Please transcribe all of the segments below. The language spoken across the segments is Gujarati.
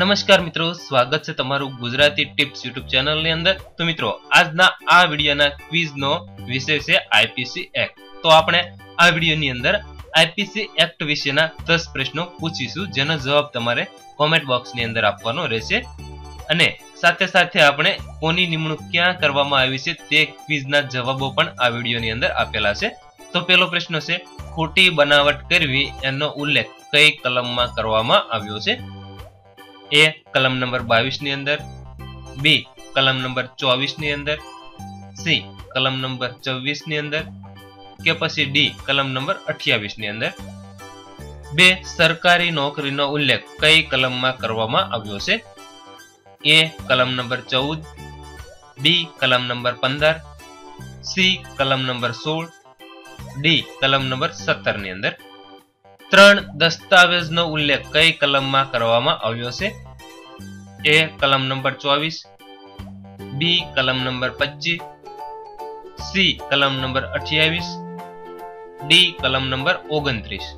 નમસ્કાર મિત્રો, સ્વાગત છે તમારું ગુજરાતી ટિપ્સ યુટ્યુબ ચેનલની અંદર. તો મિત્રો, આજના આ વિડીયોના ક્વિઝનો વિષય છે આઈપીસી એક્ટ. તો આપણે આ વિડીયોની અંદર આઈપીસી એક્ટ વિશેના દસ પ્રશ્નો પૂછીશું, જેનો જવાબ તમારે કોમેન્ટ બોક્સની અંદર આપવાનો રહેશે. અને સાથે સાથે આપણે કોની નિમણૂક ક્યાં કરવામાં આવી છે તે ક્વિઝના જવાબો પણ આ વિડીયોની અંદર આપેલા છે. તો પહેલો પ્રશ્ન છે, ખોટી બનાવટ કરવી એનો ઉલ્લેખ કઈ કલમમાં કરવામાં આવ્યો છે? એ કલમ નંબર બાવીસની અંદર બી કલમ નંબર ચોવીસની અંદર સી કલમ નંબર ચોવીસની અંદર કે પછી ડી કલમ નંબર અઠ્યાવીસની અંદર બે સરકારી નોકરીનો ઉલ્લેખ કઈ કલમમાં કરવામાં આવ્યો છે? એ, કલમ નંબર ચૌદ, બી, કલમ નંબર પંદર, સી, કલમ નંબર સોળ, ડી, કલમ નંબર સત્તરની અંદર. ત્રણ દસ્તાવેજનો ઉલ્લેખ કઈ કલમમાં કરવામાં આવ્યો છે? એ કલમ નંબર ચોવીસ. બી કલમ નંબર પચીસ. સી કલમ નંબર અઠ્યાવીસ. ડી કલમ નંબર ઓગણત્રીસ.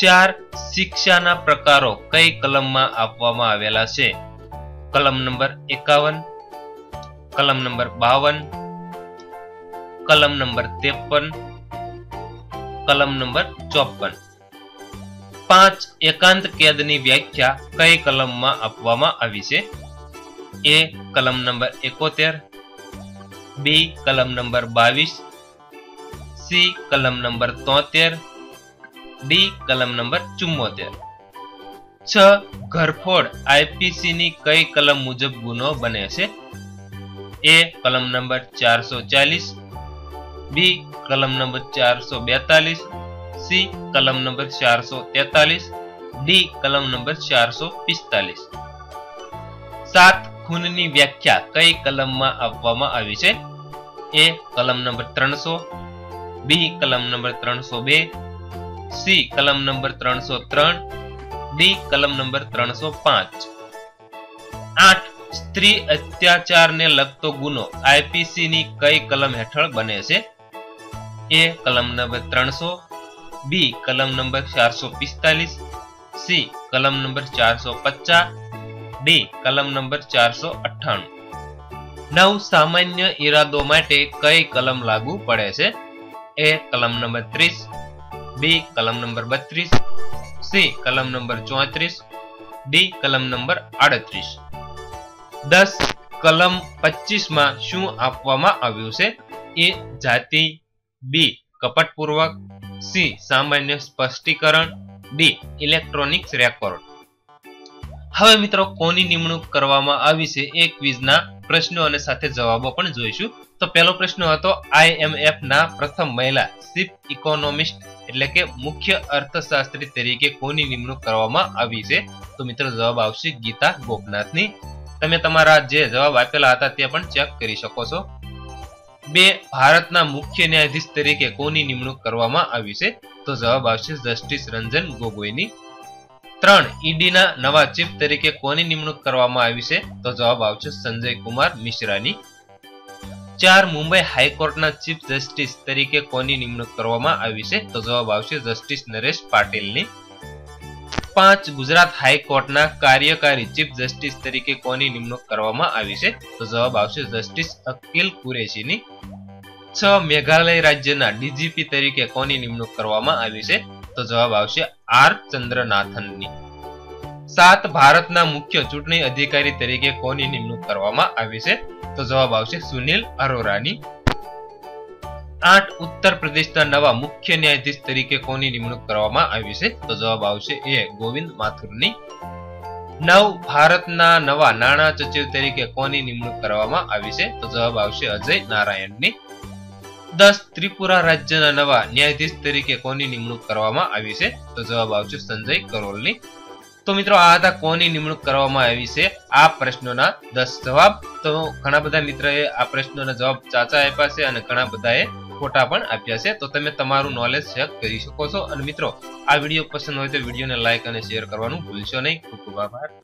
ચાર, શિક્ષાના પ્રકારો કઈ કલમમાં આપવામાં આવેલા છે? કલમ નંબર એકાવન. કલમ નંબર બાવન. કલમ નંબર ત્રેપન. કલમ નંબર ચોપન. પાંચ એકાંત કેદની વ્યાખ્યા કઈ કલમમાં આપવામાં આવી છે? એ કલમ નંબર એકોતેર, બી કલમ નંબર બાવીસ, સી કલમ નંબર તોતેર, ડી કલમ નંબર ચુમ્મોતેર. છ ઘરફોડ આઈપીસીની કઈ કલમ મુજબ ગુનો બને છે? એ કલમ નંબર ચારસો ચાલીસ, બી કલમ નંબર ચારસો બેતાલીસ સી કલમ નંબર ચારસો તેતાલીસ, ડી કલમ નંબર ચારસો પિસ્તાલીસ. સાત ખૂનની વ્યાખ્યા કઈ કલમમાં આપવામાં આવી છે? એ કલમ નંબર ત્રણસો, બી કલમ નંબર ત્રણસો બે, સી કલમ નંબર ત્રણસો ત્રણ, ડી કલમ નંબર ત્રણસો પાંચ. આઠ સ્ત્રી અત્યાચારને લગતો ગુનો આઈપીસી ની કઈ કલમ હેઠળ બને છે? એ કલમ નંબર ત્રણસો બી કલમ નંબર ચારસો પિસ્તાલીસ સી કલમ નંબર ચારસો પચાસ ડી કલમ નંબર ચારસો અઠ્ઠાણું નવ સામાન્ય ઈરાદો માટે કઈ કલમ લાગુ પડે છે એ કલમ નંબર ત્રીસ બી કલમ નંબર બત્રીસ સી કલમ નંબર ચોત્રીસ ડી કલમ નંબર આડત્રીસ દસ કલમ પચીસમાં શું આપવામાં આવ્યું છે એ જાતિ બી કપટપૂર્વક સી, સામાન્ય સ્પષ્ટીકરણ, ડી ઇલેક્ટ્રોનિક્સ રેકોર્ડ હવે મિત્રો, કોની નિમણૂક કરવામાં આવી છે એ ક્વિઝના પ્રશ્નો અને સાથે જવાબો પણ જોઈશું. તો પહેલો પ્રશ્ન હતો આઈએમએફ ના પ્રથમ મહિલા ચીફ ઇકોનોમિસ્ટ એટલે કે મુખ્ય અર્થશાસ્ત્રી તરીકે કોની નિમણૂક કરવામાં આવી છે? તો મિત્રો, જવાબ આવશે ગીતા ગોપનાથની. તમે તમારા જે જવાબ આપેલા હતા તે પણ ચેક કરી શકો છો. બે, ભારતના મુખ્ય ન્યાયાધીશ તરીકે કોની નિમણૂક કરવામાં આવી છે? તો જવાબ આવશે જસ્ટિસ રંજન ગોગોઈની. ત્રણ, ઈડીના નવા ચીફ તરીકે કોની નિમણૂક કરવામાં આવી છે? તો જવાબ આવશે સંજય કુમાર મિશ્રાની. ચાર, મુંબઈ હાઈકોર્ટના ચીફ જસ્ટિસ તરીકે કોની નિમણૂક કરવામાં આવી છે? તો જવાબ આવશે જસ્ટિસ નરેશ પાટીલની. પાંચ ગુજરાત હાઈકોર્ટના કાર્યકારી ચીફ જસ્ટિસ તરીકે કોની નિમણૂક કરવામાં આવી છે? તો જવાબ આવશે જસ્ટિસ અકિલ કુરેશીની. છ મેઘાલય રાજ્યના ડીજીપી તરીકે કોની નિમણૂક કરવામાં આવી છે? તો જવાબ આવશે આર ચંદ્રનાથનની. સાત ભારતના મુખ્ય ચૂંટણી અધિકારી તરીકે કોની નિમણૂક કરવામાં આવી છે? તો જવાબ આવશે સુનિલ અરોરાની. આઠ ઉત્તર પ્રદેશના નવા મુખ્ય ન્યાયાધીશ તરીકે કોની નિમણૂક કરવામાં આવી છે? તો જવાબ આવશે એ ગોવિંદ માથુરની. નવ ભારતના નવા નાણાં સચિવ તરીકે કોની નિમણૂક કરવામાં આવી છે? તો જવાબ આવશે અજય નારાયણની. દસ ત્રિપુરા રાજ્યના નવા ન્યાયાધીશ તરીકે કોની નિમણૂક કરવામાં આવી છે? તો જવાબ આવશે સંજય કરોલની. તો મિત્રો, આ હતા કોની નિમણૂક કરવામાં આવી છે? આ પ્રશ્નોના દસ જવાબ. તો ઘણા બધા મિત્રોએ આ પ્રશ્નોના જવાબ ચાચા આપ્યા છે અને ઘણા બધાએ ખોટા પણ આપ્યા છે. તો તમે તમારું નોલેજ ચેક કરી શકો છો. અને મિત્રો, આ વીડિયો પસંદ હોય તો વિડીયોને લાઇક અને શેર કરવાનું ભૂલશો નહીં. ખૂબ ખૂબ આભાર.